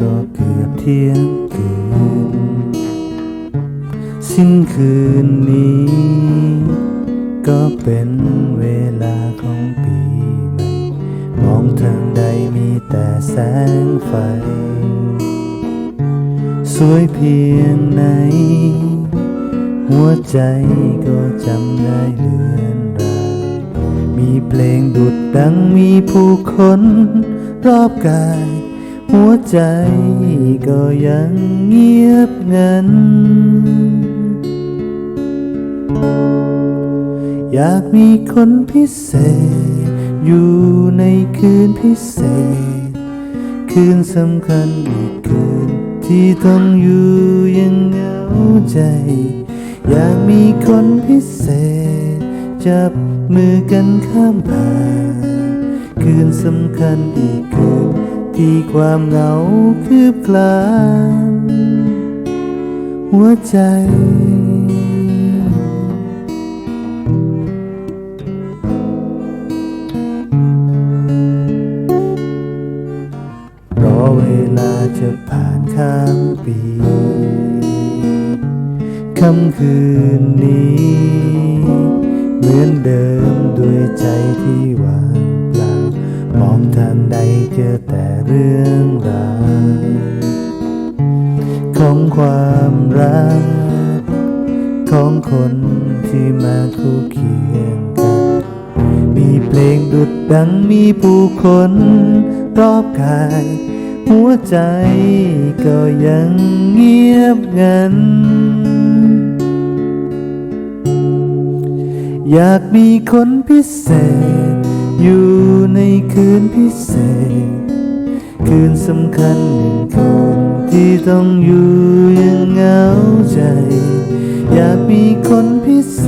ก็เที่ยงคืน สิ้นคืนนี้ ก็เป็นเวลาของปีใหม่ มองทางใดมีแต่แสงไฟ สวยเพียงไหน หัวใจก็จำได้เลือนรางมีเพลงดุดดังมีผู้คนรอบกาย หัวใจก็ยังเงียบงัน อยากมีคนพิเศษ อยู่ในคืนพิเศษ คืนสำคัญอีกคืน ที่ต้องอยู่ยังเหงาใจ อยากมีคนพิเศษ จับมือกันข้ามผ่านคืนสำคัญอีกคืน ที่ความเหงาคืบคลานหัวใจรอเวลาจะผ่านข้ามปีค่ำคืนนี้ เหมือนเดิมด้วยใจที่ ทางใดเจอแต่เรื่องราวของความรัก ของคนที่มาคู่เคียงกัน มีเพลงดุดดังมีผู้คนรอบกาย หัวใจก็ยังเงียบงัน อยากมีคนพิเศษ อยู่ในคืนพิเศษ คืนสำคัญหนึ่งคืนที่ต้องอยู่อยังเหงาใจ อยากมีคนพิเศ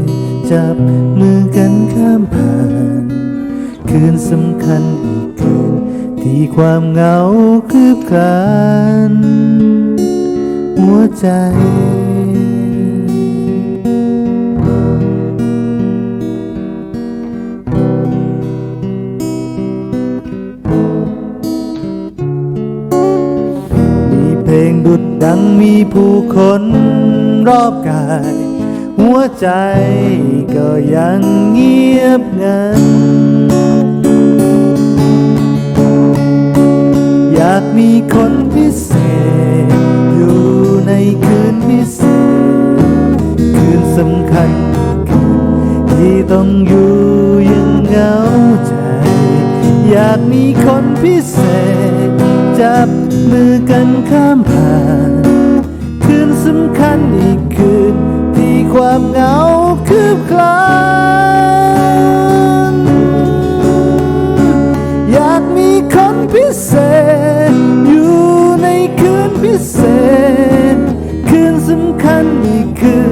ษ จับมือกันข้ามผ่าน คืนสำคัญอีกคืนที่ความเหงาคืบคลานหัวใจ งดุดดังมีผู้คนรอบกาย หัวใจก็ยังเงียบงัน อยากมีคนพิเศษ อยู่ในคืนพิเศษ คืนสำคัญคืนที่ต้องอยู่ยังเหงาใจ อยากมีคนพิเศษ จับมือกันข้ามผ่านคืนสำคัญอีกคืนที่ความเหงาคืบคลานอยากมีคนพิเศษ อยู่ในคืนพิเศษ คืนสำคัญอีกคืน